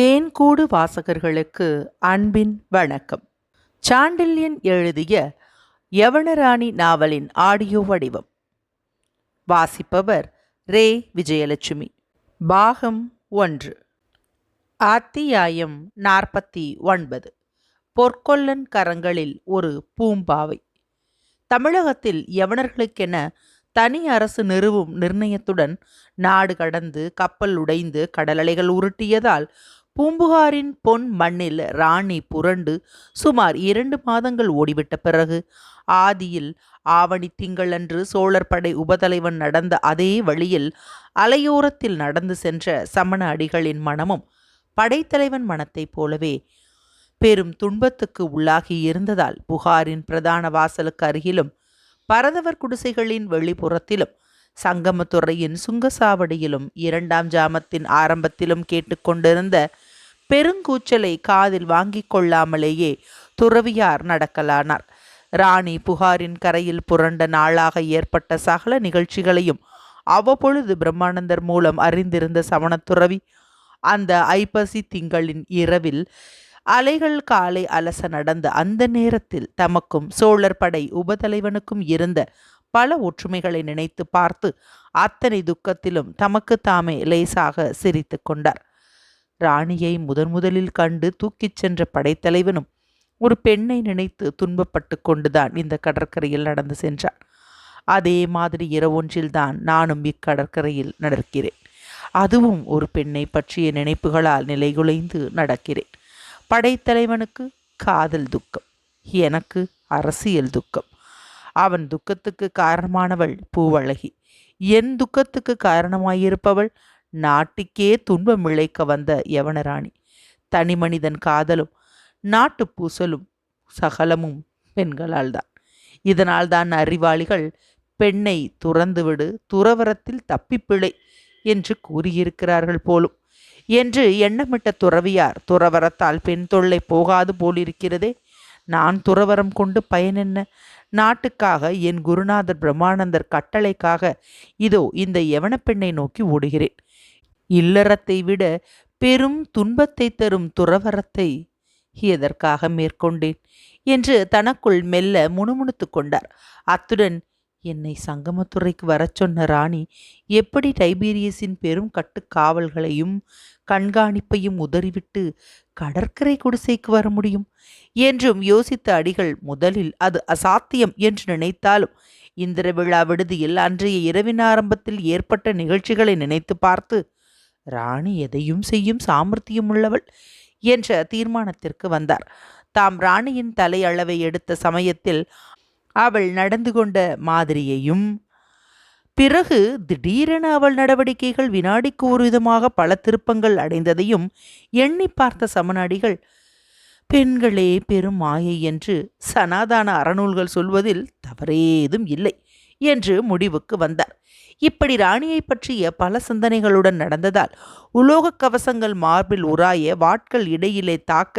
தேன்கூடு வாசகர்களுக்கு அன்பின் வணக்கம். சாண்டில்யன் எழுதிய யவனராணி நாவலின் ஆடியோ வடிவம். வாசிப்பவர் ரே. விஜயலட்சுமி. பாகம் ஒன்று. அத்தியாயம் நாற்பத்தி ஒன்பது. பொற்கொல்லன் கரங்களில் ஒரு பூம்பாவை. தமிழகத்தில் யவனர்களுக்கென தனி அரசு நிறுவும் நிர்ணயத்துடன் நாடு கடந்து கப்பல் உடைந்து கடலலைகள் உருட்டியதால் பூம்புகாரின் பொன் மண்ணில் ராணி புரண்டு சுமார் இரண்டு மாதங்கள் ஓடிவிட்ட பிறகு ஆதியில் ஆவணி திங்களன்று சோழர் படை உபதலைவன் நடந்த அதே வழியில் அலையோரத்தில் நடந்து சென்ற சமண அடிகளின் மனமும் படைத்தலைவன் மனத்தைப் போலவே பெரும் துன்பத்துக்கு உள்ளாகி இருந்ததால் புகாரின் பிரதான வாசலுக்கு அருகிலும் பரதவர் குடிசைகளின் வெளிப்புறத்திலும் சங்கமத்துறையின் சுங்கசாவடியிலும் இரண்டாம் ஜாமத்தின் ஆரம்பத்திலும் கேட்டுக்கொண்டிருந்த பெருங்கூச்சலை காதில் வாங்கிக் கொள்ளாமலேயே துறவியார் நடக்கலானார். ராணி புகாரின் கரையில் புரண்ட நாளாக ஏற்பட்ட சகல நிகழ்ச்சிகளையும் அவ்வப்பொழுது பிரம்மானந்தர் மூலம் அறிந்திருந்த சமணத்துறவி அந்த ஐப்பசி திங்களின் இரவில் அலைகள் காலை அலச நடந்த அந்த நேரத்தில் தமக்கும் சோழர் படை உபதலைவனுக்கும் இருந்த பல ஒற்றுமைகளை நினைத்து பார்த்து அத்தனை துக்கத்திலும் தமக்கு தாமே லேசாக சிரித்து கொண்டார். ராணியை முதன் முதலில் கண்டு தூக்கிச் சென்ற படைத்தலைவனும் ஒரு பெண்ணை நினைத்து துன்பப்பட்டு கொண்டுதான் இந்த கடற்கரையில் நடந்து சென்றான். அதே மாதிரி இரவொன்றில்தான் நானும் இக்கடற்கரையில் நடக்கிறேன். அதுவும் ஒரு பெண்ணை பற்றிய நினைப்புகளால் நிலைகுலைந்து நடக்கிறேன். படைத்தலைவனுக்கு காதல் துக்கம் எனக்கு அரசியல் துக்கம். அவன் துக்கத்துக்கு காரணமானவள் பூவழகி. என் துக்கத்துக்கு காரணமாயிருப்பவள் நாட்டுக்கே துன்பம் இழைக்க வந்த யவனராணி. தனி மனிதன் காதலும் நாட்டு பூசலும் சகலமும் பெண்களால் தான் இதனால் தான் அறிவாளிகள் பெண்ணை துறந்துவிடு துறவரத்தில் தப்பிப்பிழை என்று கூறியிருக்கிறார்கள் போலும். என்று எண்ணமிட்ட துறவியார் துறவரத்தால் பெண் தொல்லை போகாது போலிருக்கிறதே. நான் துறவரம் கொண்டு பயனென்ன நாட்டுக்காக என் குருநாதர் பிரம்மானந்தர் கட்டளைக்காக இதோ இந்த யவனப்பெண்ணை நோக்கி ஓடுகிறேன். இல்லறத்தை விட பெரும் துன்பத்தை தரும் துறவரத்தை எதற்காக மேற்கொண்டேன்? என்று தனக்குள் மெல்ல முணுமுணுத்து கொண்டார். அத்துடன் என்னை சங்கமத்துறைக்கு வரச் சொன்ன ராணி எப்படி டைபீரியஸின் பெரும் கட்டுக்காவல்களையும் கண்காணிப்பையும் உதறிவிட்டு கடற்கரை குடிசைக்கு வர முடியும்? என்றும் யோசித்த அடிகள் முதலில் அது அசாத்தியம் என்று நினைத்தாலும் இந்திர விழா விடுதியில் அன்றைய இரவின் ஆரம்பத்தில் ஏற்பட்ட நிகழ்ச்சிகளை நினைத்து பார்த்து ராணி எதையும் செய்யும் சாமர்த்தியம் உள்ளவள்? என்ற தீர்மானத்திற்கு வந்தார். தாம் ராணியின் தலை அளவை எடுத்த சமயத்தில் அவள் நடந்து கொண்ட மாதிரியையும் பிறகு திடீரென அவள் நடவடிக்கைகள் வினாடிக்கு ஒரு விதமாக பல திருப்பங்கள் அடைந்ததையும் எண்ணி பார்த்த சமநாடிகள் பெண்களே பெரும் மாயை என்று சனாதான அறநூல்கள் சொல்வதில் தவறேதும் இல்லை. என்று முடிவுக்கு வந்தார். இப்படி ராணியை பற்றிய பல சிந்தனைகளுடன் நடந்ததால் உலோக கவசங்கள் மார்பில் உராய வாட்கள் இடையிலே தாக்க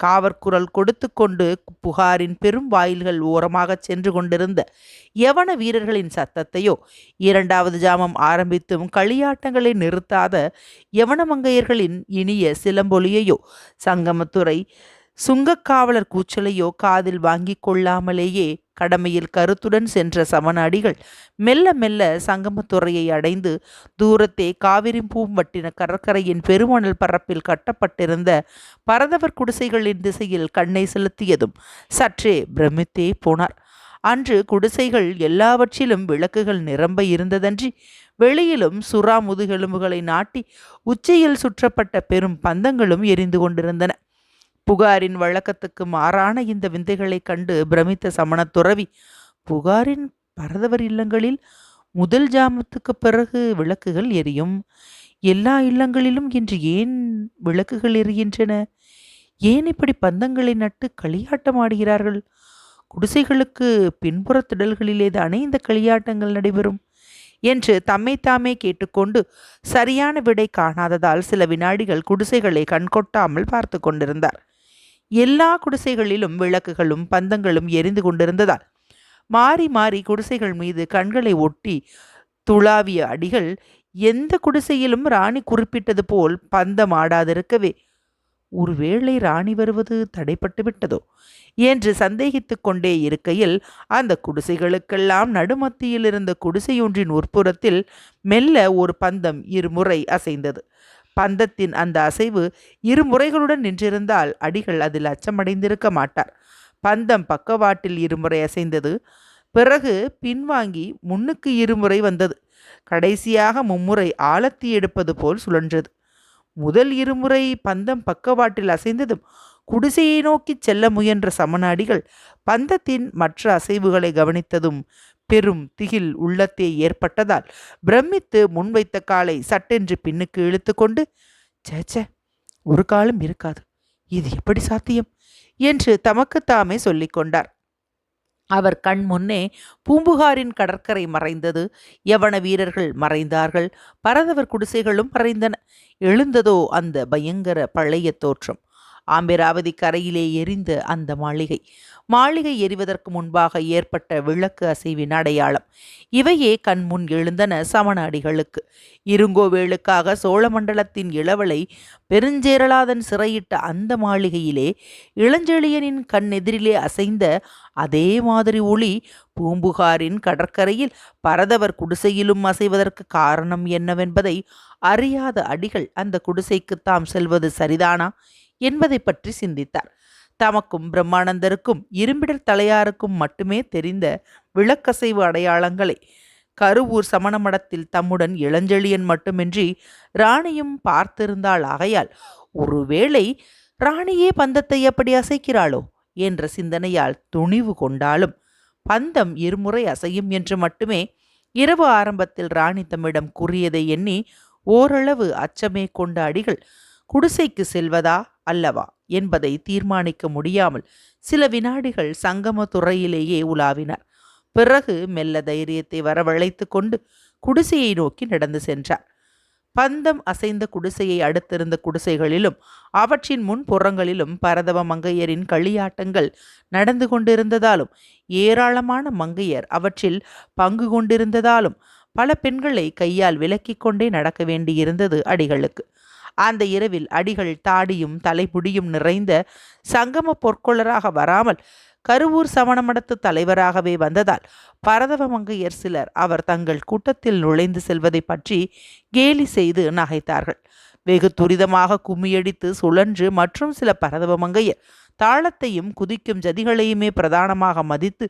காவற்குரல் கொடுத்து கொண்டு புகாரின் பெரும் வாயில்கள் ஓரமாகச் சென்று கொண்டிருந்த யவன வீரர்களின் சத்தத்தையோ இரண்டாவது ஜாமம் ஆரம்பித்தும் களியாட்டங்களை நிறுத்தாத யவனமங்கையர்களின் இனிய சிலம்பொலியையோ சங்கமத்துறை சுங்கக்காவலர் கூச்சலையோ காதில் வாங்கி கொள்ளாமலேயே கடமையில் கருத்துடன் சென்ற சமநாடிகள் மெல்ல மெல்ல சங்கமத்துறையை அடைந்து தூரத்தே காவிரி பூம்பட்டின கடற்கரையின் பெருமணல் பரப்பில் கட்டப்பட்டிருந்த பரதவர் குடிசைகளின் திசையில் கண்ணை செலுத்தியதும் சற்றே பிரமித்தே போனார். அன்று குடிசைகள் எல்லாவற்றிலும் விளக்குகள் நிரம்ப இருந்ததன்றி வெளியிலும் சுறா முதுகெலும்புகளை நாட்டி உச்சியில் சுற்றப்பட்ட பெரும் பந்தங்களும் எரிந்து கொண்டிருந்தன. புகாரின் வழக்கத்துக்கு மாறான இந்த விந்தைகளைக் கண்டு பிரமித்த சமணத் துறவி புகாரின் பரதவர் இல்லங்களில் முதல் ஜாமத்துக்கு பிறகு விளக்குகள் எரியும். எல்லா இல்லங்களிலும் இன்று ஏன் விளக்குகள் எரிகின்றன? ஏன் இப்படி பந்தங்களை நட்டு களியாட்டம் ஆடுகிறார்கள்? குடிசைகளுக்கு பின்புற திடல்களிலே தானே இந்த களியாட்டங்கள் நடைபெறும்? என்று தம்மை தாமே கேட்டுக்கொண்டு சரியான விடை காணாததால் சில வினாடிகள் குடிசைகளை கண்கொட்டாமல் பார்த்து கொண்டிருந்தார். எல்லா குடிசைகளிலும் விளக்குகளும் பந்தங்களும் எரிந்து கொண்டிருந்ததால் மாறி மாறி குடிசைகள் மீது கண்களை ஒட்டி துளாவிய அடிகள் எந்த குடிசையிலும் ராணி குறிப்பிட்டது போல் பந்தம் ஆடாதிருக்கவே. ஒருவேளை ராணி வருவது தடைப்பட்டு விட்டதோ என்று சந்தேகித்து கொண்டே இருக்கையில் அந்த குடிசைகளுக்கெல்லாம் நடுமத்தியில் இருந்த குடிசையொன்றின் உட்புறத்தில் மெல்ல ஒரு பந்தம் இருமுறை அசைந்தது. பந்தத்தின் அந்த அசைவு இருமுறைகளுடன் நின்றிருந்தால் அடிகள் அதில் அச்சமடைந்திருக்க மாட்டார். பந்தம் பக்கவாட்டில் இருமுறை அசைந்தது. பிறகு பின்வாங்கி முன்னுக்கு இருமுறை வந்தது. கடைசியாக மும்முறை ஆழத்தி எடுப்பது போல் சுழன்றது. முதல் இருமுறை பந்தம் பக்கவாட்டில் அசைந்ததும் குடிசையை நோக்கிச் செல்ல முயன்ற சமநாடிகள் பந்தத்தின் மற்ற அசைவுகளை கவனித்ததும் பெரும் திகில் உள்ளத்தே ஏற்பட்டதால் பிரமித்து முன்வைத்த காலை சட்டென்று பின்னுக்கு இழுத்துக்கொண்டு சேச்சே ஒரு காலம் இருக்காது. இது எப்படி சாத்தியம்? என்று தமக்குத்தாமே சொல்லிக் கொண்டார். அவர் கண் முன்னே பூம்புகாரின் கடற்கரை மறைந்தது. யவன வீரர்கள் மறைந்தார்கள். பரதவர் குடிசைகளும் மறைந்தன. எழுந்ததோ அந்த பயங்கர பழைய தோற்றம். ஆம்பிராவதி கரையிலே எரிந்த அந்த மாளிகை. மாளிகை எரிவதற்கு முன்பாக ஏற்பட்ட விளக்கு அசைவின் அடையாளம். இவையே கண்முன் எழுந்தன சமநாடிகளுக்கு. இருங்கோவேளுக்காக சோழமண்டலத்தின் இளவலை பெருஞ்சேரலாதன் சிறையிட்ட அந்த மாளிகையிலே இளஞ்செழியனின் கண் எதிரிலே அசைந்த அதே மாதிரி ஒளி பூம்புகாரின் கடற்கரையில் பரதவர் குடிசையிலும் அசைவதற்கு காரணம் என்னவென்பதை அறியாத அடிகள் அந்த குடிசைக்கு தாம் செல்வது சரிதானா? என்பதை பற்றி சிந்தித்தார். தமக்கும் பிரம்மானந்தருக்கும் இரும்பிடர் தலையாருக்கும் மட்டுமே தெரிந்த விளக்கசைவு அடையாளங்களை கருவூர் சமண மடத்தில் தம்முடன் இளஞ்செழியன் மட்டுமின்றி ராணியும் பார்த்திருந்தாள். ஆகையால் ஒருவேளை ராணியே பந்தத்தை எப்படி அசைக்கிறாளோ? என்ற சிந்தனையால் துணிவு கொண்டாலும் பந்தம் இருமுறை அசையும் என்று மட்டுமே இரவு ஆரம்பத்தில் ராணி தம்மிடம் கூறியதை எண்ணி ஓரளவு அச்சமே கொண்ட அடிகள் குடிசைக்கு செல்வதா அல்லவா என்பதை தீர்மானிக்க முடியாமல் சில வினாடிகள் சங்கம துறையிலேயே உலாவினார். பிறகு மெல்ல தைரியத்தை வரவழைத்து கொண்டு குடிசையை நோக்கி நடந்து சென்றார். பந்தம் அசைந்த குடிசையை அடுத்திருந்த குடிசைகளிலும் அவற்றின் முன்புறங்களிலும் பரதவ மங்கையரின் களியாட்டங்கள் நடந்து கொண்டிருந்ததாலும் ஏராளமான மங்கையர் அவற்றில் பங்கு கொண்டிருந்ததாலும் பல பெண்களை கையால் விலக்கிக் கொண்டே நடக்க வேண்டியிருந்தது அடிகளுக்கு. அந்த இரவில் அடிகள் தாடியும் தலைபுடியும் நிறைந்த சங்கம பொற்கொள்ளராக வராமல் கருவூர் சமணமடத்து தலைவராகவே வந்ததால் பரதவ மங்கையர் சிலர் அவர் தங்கள் கூட்டத்தில் நுழைந்து செல்வதை பற்றி கேலி செய்து நகைத்தார்கள். வெகு துரிதமாக கும்மியடித்து சுழன்று மற்றும் சில பரதவ மங்கையர் தாளத்தையும் குதிக்கும் ஜதிகளையுமே பிரதானமாக மதித்து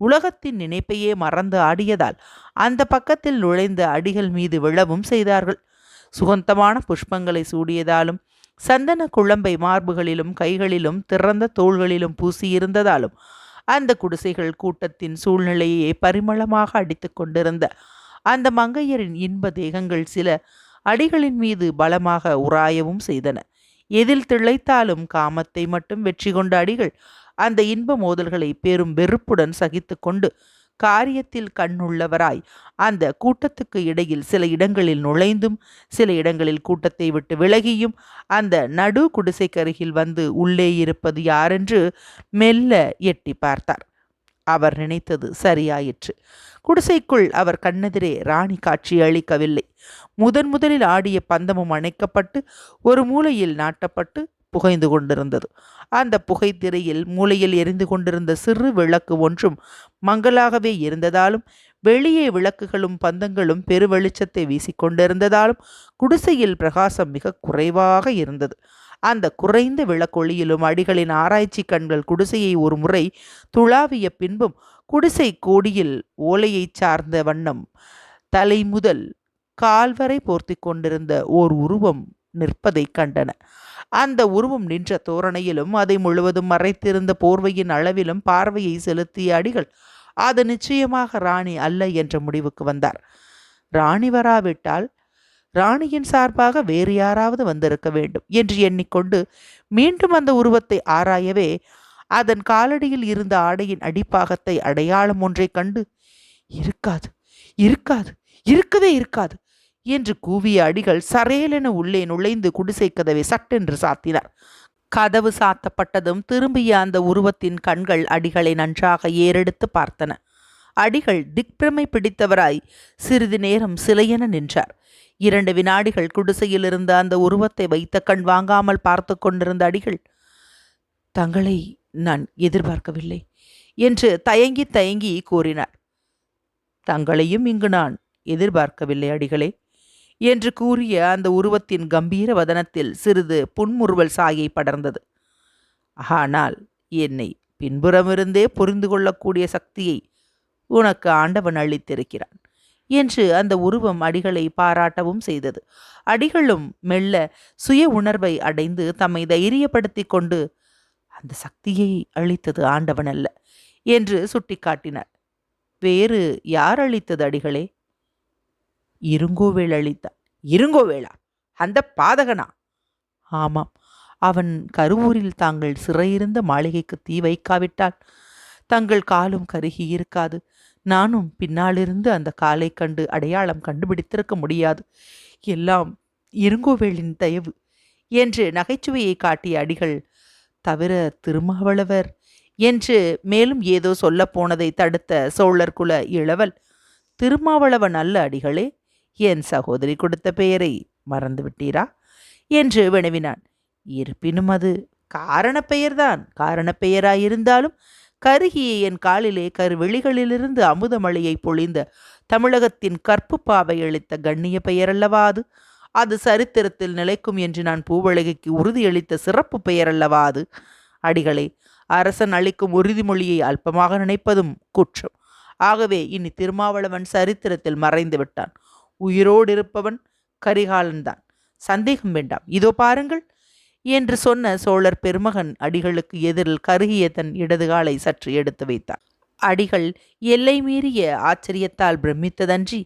உலகத்தின் நினைப்பையே மறந்து ஆடியதால் அந்த பக்கத்தில் நுழைந்த அடிகள் மீது விழவும் செய்தார்கள். சுகந்தமான புஷ்பங்களை சூடியதாலும் சந்தன குழம்பை மார்புகளிலும் கைகளிலும் திறந்த தோள்களிலும் பூசியிருந்ததாலும் அந்த குடிசைகள் கூட்டத்தின் சூழ்நிலையே பரிமளமாக அடித்து கொண்டிருந்த அந்த மங்கையரின் இன்ப தேகங்கள் சில அடிகளின் மீது பலமாக உராயவும் செய்தன. எதில் திளைத்தாலும் காமத்தை மட்டும் வெற்றி கொண்ட அடிகள் அந்த இன்ப மோதல்களை பெரும் வெறுப்புடன் சகித்து கொண்டு காரியத்தில் கண்ணுள்ளவராய். அந்த கூட்டத்துக்கு இடையில் சில இடங்களில் நுழைந்தும் சில இடங்களில் கூட்டத்தை விட்டு விலகியும் அந்த நடு குடிசைக்கருகில் வந்து உள்ளே இருப்பது யாரென்று மெல்ல எட்டி பார்த்தார். அவர் நினைத்தது சரியாயிற்று. குடிசைக்குள் அவர் கண்ணெதிரே ராணி காட்சி அளிக்கவில்லை. முதன் முதலில் ஆடிய பந்தமும் அணைக்கப்பட்டு ஒரு மூலையில் நாட்டப்பட்டு புகைந்து கொண்டிருந்தது. அந்த புகைத்திரையில் மூலையில் எரிந்து கொண்டிருந்த சிறு விளக்கு ஒன்றும் மங்களாகவே இருந்ததாலும் வெளியே விளக்குகளும் பந்தங்களும் பெரு வெளிச்சத்தை வீசிக்கொண்டிருந்ததாலும் குடிசையில் பிரகாசம் மிக குறைவாக இருந்தது. அந்த குறைந்த விளக்கொளியிலும் அடிகளின் ஆராய்ச்சி கண்கள் குடிசையை ஒரு முறை துளாவிய பின்பும் குடிசை கோடியில் ஓலையைச் சார்ந்த வண்ணம் தலை முதல் கால்வரை போர்த்தி கொண்டிருந்த ஓர் உருவம் நிற்பதை கண்டன. அந்த உருவம் நின்ற தோரணையிலும் அதை முழுவதும் மறைத்திருந்த போர்வையின் அளவிலும் பார்வையை செலுத்திய அடிகள் அது நிச்சயமாக ராணி அல்ல என்ற முடிவுக்கு வந்தார். ராணி வராவிட்டால் ராணியின் சார்பாக வேறு யாராவது வந்திருக்க வேண்டும் என்று எண்ணிக்கொண்டு மீண்டும் அந்த உருவத்தை ஆராயவே அதன் காலடியில் இருந்த ஆடையின் அடிப்பாகத்தை அடையாளம் ஒன்றை கண்டு இருக்காது இருக்காது இருக்கவே இருக்காது என்று கூவிய அடிகள் சரேலென உள்ளே நுழைந்து குடிசை கதவை சட்டென்று சாத்தினார். கதவு சாத்தப்பட்டதும் திரும்பிய அந்த உருவத்தின் கண்கள் அடிகளை நன்றாக ஏறெடுத்து பார்த்தன. அடிகள் திக்பிரமை பிடித்தவராய் சிறிது நேரம் சிலையென நின்றார். இரண்டு வினாடிகள் குடிசையில் இருந்த அந்த உருவத்தை வைத்த கண் வாங்காமல் பார்த்து கொண்டிருந்த அடிகள் தங்களை நான் எதிர்பார்க்கவில்லை என்று தயங்கி தயங்கி கூறினார். தங்களையும் இங்கு நான் எதிர்பார்க்கவில்லை அடிகளே என்று கூறிய அந்த உருவத்தின் கம்பீர வதனத்தில் சிறிது புன்முறுவல் சாயை படர்ந்தது. ஆனால் என்னை பின்புறமிருந்தே புரிந்து கொள்ளக்கூடிய சக்தியை உனக்கு ஆண்டவன் அளித்திருக்கிறான் என்று அந்த உருவம் அடிகளை பாராட்டவும் செய்தது. அடிகளும் மெல்ல சுய உணர்வை அடைந்து தம்மை தைரியப்படுத்தி கொண்டு அந்த சக்தியை அளித்தது ஆண்டவன் அல்ல என்று சுட்டிக்காட்டினார். வேறு யார் அளித்தது அடிகளே? இருங்கோவேள் அளித்தான் இருங்கோவேளா அந்த பாதகனா? ஆமாம். அவன் கருவூரில் தாங்கள் சிறையிருந்த மாளிகைக்கு தீ வைக்காவிட்டால் தங்கள் காலும் கருகி இருக்காது. நானும் பின்னாலிருந்து அந்த காலை கண்டு அடையாளம் கண்டுபிடித்திருக்க முடியாது. எல்லாம் இருங்கோவேளின் தயவு. என்று நகைச்சுவையை காட்டிய அடிகள் தவிர திருமாவளவர் என்று மேலும் ஏதோ சொல்லப்போனதை தடுத்த சோழர் குல இளவல் திருமாவளவன் அல்ல அடிகளே. என் சகோதரி கொடுத்த பெயரை மறந்து விட்டீரா என்று வினவினான். இருப்பினும் அது காரணப் பெயர்தான் காரணப் பெயராயிருந்தாலும் கருகிய என் காலிலே கருவெளிகளிலிருந்து அமுதமழையை பொழிந்த தமிழகத்தின் கற்பு பாவை அளித்த கண்ணிய பெயரல்லவா அது? அது சரித்திரத்தில் நிலைக்கும் என்று நான் பூவழகிக்கு உறுதியளித்த சிறப்பு பெயரல்லவா அது? அடிகளே அரசன் அளிக்கும் உறுதிமொழியை அல்பமாக நினைப்பதும் குற்றம். ஆகவே இனி திருமாவளவன் சரித்திரத்தில் மறைந்து விட்டான் உயிரோடு இருப்பவன் கரிகாலன்தான். சந்தேகம் வேண்டாம். இதோ பாருங்கள். என்று சொன்ன சோழர் பெருமகன் அடிகளுக்கு எதிரில் கருகிய தன் இடது காலை சற்று எடுத்து வைத்தார் அடிகள் எல்லை மீறிய ஆச்சரியத்தால் பிரமித்ததன்றி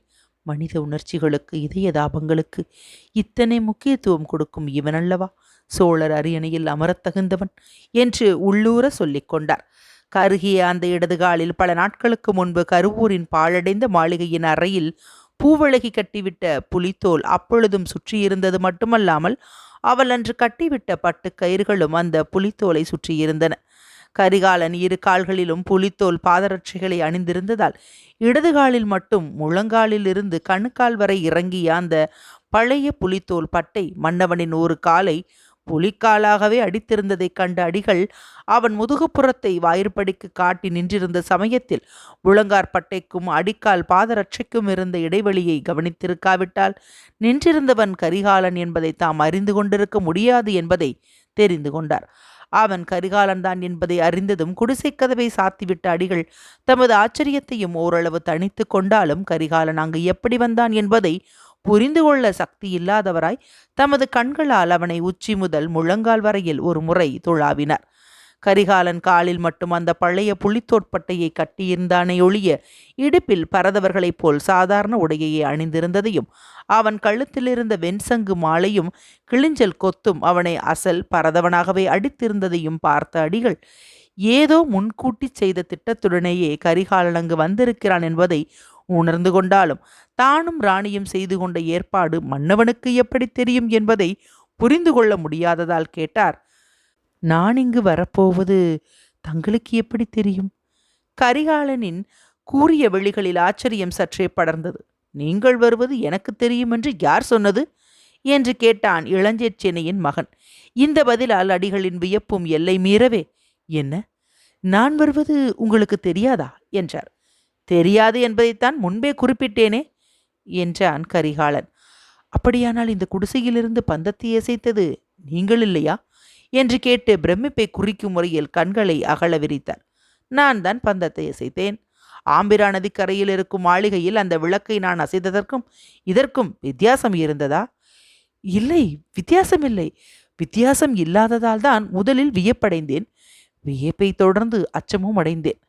மனித உணர்ச்சிகளுக்கு இதய தாபங்களுக்கு இத்தனை முக்கியத்துவம் கொடுக்கும் இவனல்லவா? சோழர் அரியணையில் அமரத் தகுந்தவன் என்று உள்ளூர சொல்லிக் கொண்டார். கருகிய அந்த இடதுகாலில் பல நாட்களுக்கு முன்பு கருவூரின் பாழடைந்த மாளிகையின் அறையில் பூவழகி கட்டிவிட்ட புலித்தோல் அப்பொழுதும் சுற்றியிருந்தது மட்டுமல்லாமல் அவள் அன்று கட்டிவிட்ட பட்டு கயிறுகளும் அந்த புலித்தோலை சுற்றியிருந்தன. கரிகாலன் இரு கால்களிலும் புலித்தோல் பாதரட்சைகளை அணிந்திருந்ததால் இடது காலில் மட்டும் முழங்காலில் இருந்து கணுக்கால் வரை இறங்கிய அந்த பழைய புலித்தோல் பட்டை மன்னவனின் ஒரு காலை புலிக்காலாகவே அடித்திருந்ததைக் கண்ட அடிகள் அவன் முதுகுப்புறத்தை வாயிற்படிக்கு காட்டி நின்றிருந்த சமயத்தில் முழங்கார்பட்டைக்கும் அடிக்கால் பாதரட்சைக்கும் இருந்த இடைவெளியை கவனித்திருக்காவிட்டால் நின்றிருந்தவன் கரிகாலன் என்பதை தாம் அறிந்து கொண்டிருக்க முடியாது என்பதை தெரிந்து கொண்டார். அவன் கரிகாலன்தான் என்பதை அறிந்ததும் குடிசைக்கதவை சாத்திவிட்ட அடிகள் தமது ஆச்சரியத்தையும் ஓரளவு தணித்து கொண்டாலும் கரிகாலன் அங்கு எப்படி வந்தான் என்பதை புரிந்து கொள்ள சக்தி இல்லாதவராய் தமது கண்களால் அவனை உச்சி முதல் முழங்கால் வரையில் ஒரு முறை துழாவினார். கரிகாலன் காலில் மட்டும் அந்த பழைய புளித்தோட்பட்டையை கட்டியிருந்தானே ஒழிய இடுப்பில் பரதவர்களைப் போல் சாதாரண உடையையே அணிந்திருந்ததையும் அவன் கழுத்திலிருந்த வெண்சங்கு மாலையும் கிளிஞ்சல் கொத்தும் அவனை அசல் பரதவனாகவே அடித்திருந்ததையும் பார்த்த அடிகள் ஏதோ முன்கூட்டி செய்த திட்டத்துடனேயே கரிகாலன் அங்கு வந்திருக்கிறான் என்பதை உணர்ந்து கொண்டாலும் தானும் ராணியும் செய்து கொண்ட ஏற்பாடு மன்னவனுக்கு எப்படி தெரியும் என்பதை புரிந்து கொள்ள முடியாததால் கேட்டார். நான் இங்கு வரப்போவது தங்களுக்கு எப்படி தெரியும் கரிகாலனின் கூறிய வெளிகளில் ஆச்சரியம் சற்றே படர்ந்தது. நீங்கள் வருவது எனக்கு தெரியும் என்று யார் சொன்னது என்று கேட்டான் இளஞ்சேச்சென்னையின் மகன். இந்த பதிலால் அடிகளின் வியப்பும் எல்லை மீறவே. என்ன? நான் வருவது உங்களுக்கு தெரியாதா என்றார். தெரியாது என்பதைத்தான் முன்பே குறிப்பிட்டேனே என்றான் கரிகாலன். அப்படியானால் இந்த குடிசையிலிருந்து பந்தத்தை இசைத்தது நீங்கள் இல்லையா? என்று கேட்டு பிரமிப்பை குறிக்கும் முறையில் கண்களை அகல விரித்தார். நான் தான் பந்தத்தை இசைத்தேன் ஆம்பிரா நதிக்கரையில் இருக்கும் மாளிகையில் அந்த விளக்கை நான் அசைத்ததற்கும் இதற்கும் வித்தியாசம் இருந்ததா? இல்லை வித்தியாசம் இல்லை. வித்தியாசம் இல்லாததால் தான் முதலில் வியப்படைந்தேன். வியப்பை தொடர்ந்து அச்சமும் அடைந்தேன்.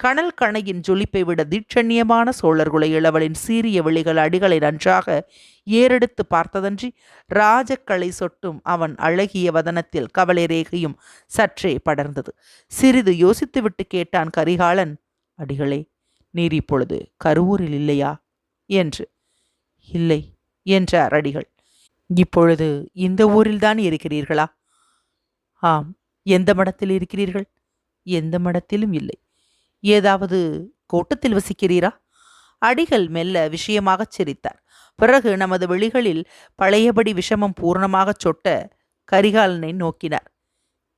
கணல் கணையின் ஜொலிப்பை விட தீட்சண்யமான சோழர்குல இளவலின் சீரிய விழிகள் அடிகளை நன்றாக ஏறெடுத்து பார்த்ததன்றி ராஜக்களை சொட்டும் அவன் அழகிய வதனத்தில் கவலை ரேகையும் சற்றே படர்ந்தது. சிறிது யோசித்துவிட்டு கேட்டான் கரிகாலன் அடிகளே நீர் இப்பொழுது கருவூரில் இல்லையா? என்று. இல்லை என்றார் அடிகள். இப்பொழுது இந்த ஊரில்தான் இருக்கிறீர்களா? ஆம் எந்த மடத்தில் இருக்கிறீர்கள்? எந்த மடத்திலும் இல்லை. ஏதாவது கோட்டத்தில் வசிக்கிறீரா? அடிகள் மெல்ல விஷயமாகச் சிரித்தார். பிறகு நமது விழிகளில் பழையபடி விஷமம் பூர்ணமாகச் சொட்ட கரிகாலனை நோக்கினார்.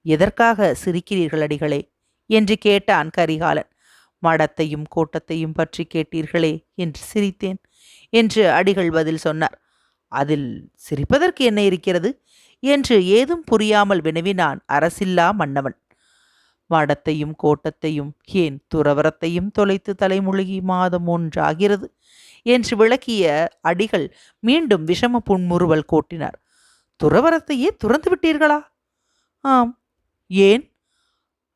எதற்காக சிரிக்கிறீர்கள் அடிகளே? என்று கேட்டான் கரிகாலன். மடத்தையும் கோட்டத்தையும் பற்றி கேட்டீர்களே என்று சிரித்தேன் என்று அடிகள் பதில் சொன்னார். அதில் சிரிப்பதற்கு என்ன இருக்கிறது? என்று ஏதும் புரியாமல் வினவினான் அரசில்லா மன்னவன். வடத்தையும் கோட்டத்தையும் ஏன் துறவரத்தையும் தொலைத்து தலைமுழுகி மாதம் ஒன்றாகிறது? என்று விளக்கிய அடிகள் மீண்டும் விஷம புன்முறுவல் கோட்டினார். துறவரத்தையே துறந்து விட்டீர்களா? ஆம். ஏன்?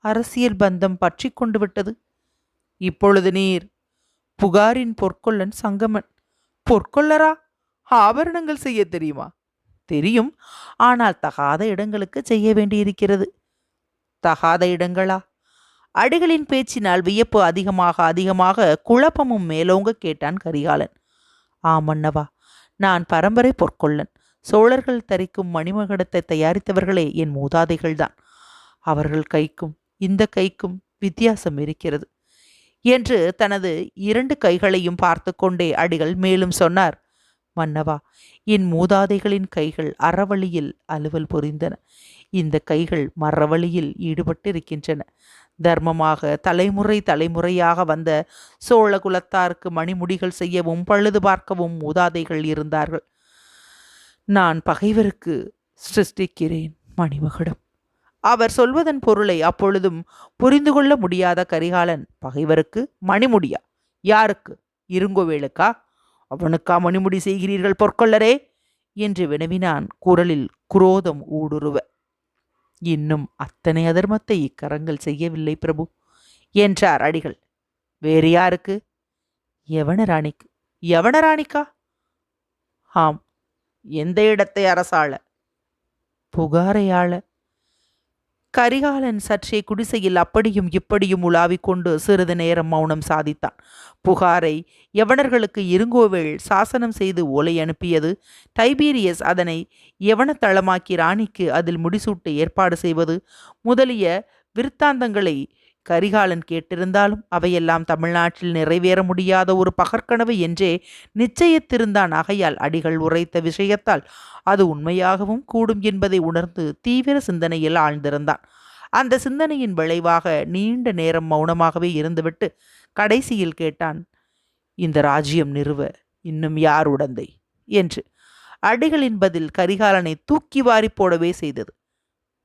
அரசியல் பந்தம் பற்றி கொண்டு விட்டது. இப்பொழுது நீர் புகாரின் பொற்கொள்ளன் சங்கமன். பொற்கொள்ளரா? ஆபரணங்கள் செய்ய தெரியுமா? தெரியும். ஆனால் தகாத இடங்களுக்கு செய்ய வேண்டியிருக்கிறது. தகாத இடங்களா? அடிகளின் பேச்சினால் வியப்பு அதிகமாக அதிகமாக குழப்பமும் மேலோங்க கேட்டான் கரிகாலன். ஆமன்னவா நான் பரம்பரை பொற்கொள்ளன். சோழர்கள் தரிக்கும் மணிமகடத்தை தயாரித்தவர்களே என் மூதாதைகள்தான். அவர்கள் கைக்கும் இந்த கைக்கும் வித்தியாசம் இருக்கிறது. என்று தனது இரண்டு கைகளையும் பார்த்து கொண்டே அடிகள் மேலும் சொன்னார். மன்னவா என் மூதாதைகளின் கைகள் அறவழியில் அலுவல் புரிந்தன. இந்த கைகள் மரவழியில் ஈடுபட்டிருக்கின்றன. தர்மமாக தலைமுறை தலைமுறையாக வந்த சோழ குலத்தாருக்கு மணிமுடிகள் செய்யவும் பழுது பார்க்கவும் மூதாதைகள் இருந்தார்கள். நான் பகைவருக்கு சிருஷ்டிக்கிறேன் மணிமகுடம். அவர் சொல்வதன் பொருளை அப்பொழுதும் புரிந்து கொள்ள முடியாத கரிகாலன் பகைவருக்கு மணிமுடியா? யாருக்கு? இருங்கோவேலுக்கா? அவனுக்கா மணிமுடி செய்கிறீர்கள் பொற்கொள்ளரே? என்று வினவினான் குரலில் குரோதம் ஊடுருவ. இன்னும் அத்தனை அதர்மத்தை இக்கரங்கள் செய்யவில்லை பிரபு என்றார் அடிகள். வேறு யாருக்கு? யவனராணிக்கு யவனராணிக்கா ஆம் எந்த இடத்தை அரசாள? புகாரையாள கரிகாலன் சற்றே குடிசையில் அப்படியும் இப்படியும் உலாவிக் கொண்டு சிறிது நேரம் மௌனம் சாதித்தான். புகாரை யவனர்களுக்கு இருங்கோவேள் சாசனம் செய்து ஓலை அனுப்பியது. டைபீரியஸ் அதனை யவனத்தளமாக்கி ராணிக்கு அதில் முடிசூட்ட ஏற்பாடு செய்வது. முதலிய விருத்தாந்தங்களை கரிகாலன் கேட்டிருந்தாலும் அவையெல்லாம் தமிழ்நாட்டில் நிறைவேற முடியாத ஒரு பகற்கனவு என்றே நிச்சயத்திருந்தான். ஆகையால் அடிகள் உரைத்த விஷயத்தால் அது உண்மையாகவும் கூடும் என்பதை உணர்ந்து தீவிர சிந்தனையில் ஆழ்ந்திருந்தான். அந்த சிந்தனையின் விளைவாக நீண்ட நேரம் மௌனமாகவே இருந்துவிட்டு கடைசியில் கேட்டான் இந்த ராஜ்யம் நிறுவ இன்னும் யார் உடந்தை? என்று. அடிகளின் பதில் கரிகாலனை தூக்கி வாரி போடவே செய்தது.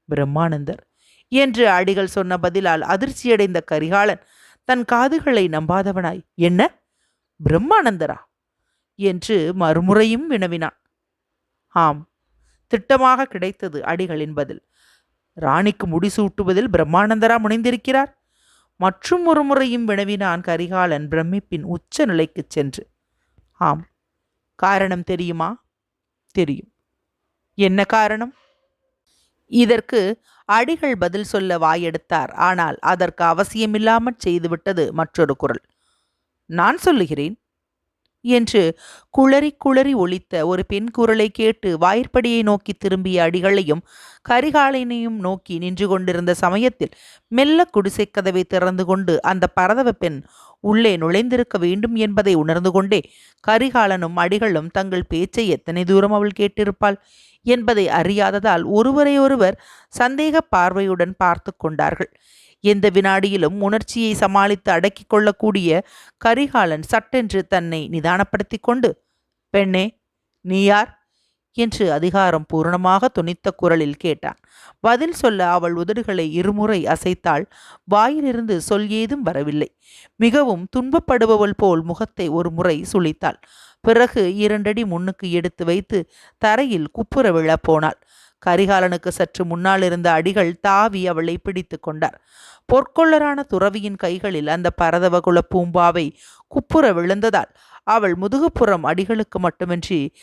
பிரம்மானந்தர் என்று அடிகள் சொன்ன பதிலால் அதிர்ச்சியடைந்த கரிகாலன் தன் காதுகளை நம்பாதவனாய். என்ன? பிரம்மானந்தரா? என்று மறுமுறையும் வினவினான். ஆம் திட்டமாக கிடைத்தது அடிகளின் பதில். ராணிக்கு முடிசூட்டுவதில் பிரம்மானந்தரா முனைந்திருக்கிறார்? மற்றும் ஒரு முறையும் வினவினான் கரிகாலன் பிரமிப்பின் உச்ச நிலைக்குச் சென்று. ஆம் காரணம் தெரியுமா? தெரியும். என்ன காரணம்? இதற்கு அடிகள் பதில் சொல்ல வாயெடுத்தார். ஆனால் அதற்கு அவசியமில்லாமற் செய்துவிட்டது மற்றொரு குரல். நான் சொல்லுகிறேன் என்று குளறி குளறி ஒழித்த ஒரு பெண் குரலை கேட்டு வாயிற்படியை நோக்கி திரும்பிய அடிகளையும் கரிகாலனையும் நோக்கி நின்று கொண்டிருந்த சமயத்தில் மெல்ல குடிசைக் கதவை திறந்து கொண்டு அந்த பரதவ பெண் உள்ளே நுழைந்திருக்க வேண்டும் என்பதை உணர்ந்து கொண்டே கரிகாலனும் அடிகளும் தங்கள் பேச்சை எத்தனை தூரம் அவள் கேட்டிருப்பாள் என்பதை அறியாததால் ஒருவரையொருவர் சந்தேக பார்வையுடன் பார்த்து கொண்டார்கள். எந்த வினாடியிலும் உணர்ச்சியை சமாளித்து அடக்கிக் கொள்ளக்கூடிய கரிகாலன் சட்டென்று தன்னை நிதானப்படுத்தி கொண்டு பெண்ணே நீ யார்? என்று அதிகாரம் பூரணமாக துணித்த குரலில் கேட்டான். பதில் சொல்ல அவள் உதடுகளை இருமுறை அசைத்தாள். வாயிலிருந்து சொல் ஏதும் வரவில்லை. மிகவும் துன்பப்படுபவள் போல் முகத்தை ஒரு முறை சுளித்தாள் பிறகு இரண்டடி முன்னுக்கு எடுத்து வைத்து தரையில் குப்புற விழப் போனாள். கரிகாலனுக்கு சற்று முன்னால் இருந்த அடிகள் தாவி அவளை பிடித்து கொண்டார். பொற்கொள்ளரான துறவியின் கைகளில் அந்த பரதவகுல பூம்பாவை குப்புற விழுந்ததால் அவள் முதுகுப்புறம் அடிகளுக்கு மட்டுமின்றி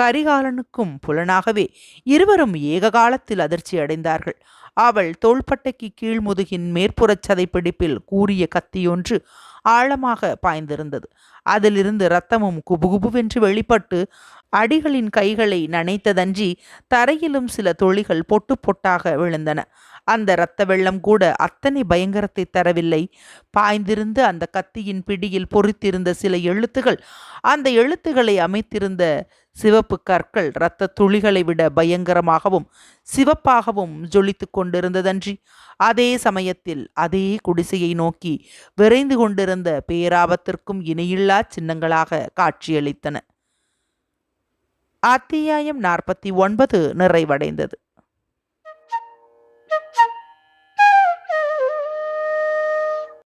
கரிகாலனுக்கும் புலனாகவே இருவரும் ஏக காலத்தில் அதிர்ச்சி அடைந்தார்கள். அவள் தோள்பட்டைக்கு கீழ் முதுகின் மேற்புறச் சதைப்பிடிப்பில் கூறிய கத்தியொன்று ஆழமாக பாய்ந்திருந்தது. அதிலிருந்து இரத்தமும் குபுகுபுவென்று வெளிப்பட்டு அடிகளின் கைகளை நனைத்ததன்றி தரையிலும் சில தொழிகள் பொட்டு பொட்டாக விழுந்தன. அந்த இரத்த வெள்ளம் கூட அத்தனை பயங்கரத்தை தரவில்லை. பாய்ந்திருந்த அந்த கத்தியின் பிடியில் பொறித்திருந்த சில எழுத்துகள் அந்த எழுத்துக்களை அமைத்திருந்த சிவப்பு கற்கள் இரத்த துளிகளை விட பயங்கரமாகவும் சிவப்பாகவும் ஜொலித்து கொண்டிருந்ததன்றி அதே சமயத்தில் அதே குடிசையை நோக்கி விரைந்து கொண்டிருந்த பேராபத்திற்கும் இணையில்லா சின்னங்களாக காட்சியளித்தன. அத்தியாயம் நாற்பத்தி ஒன்பது நிறைவடைந்தது.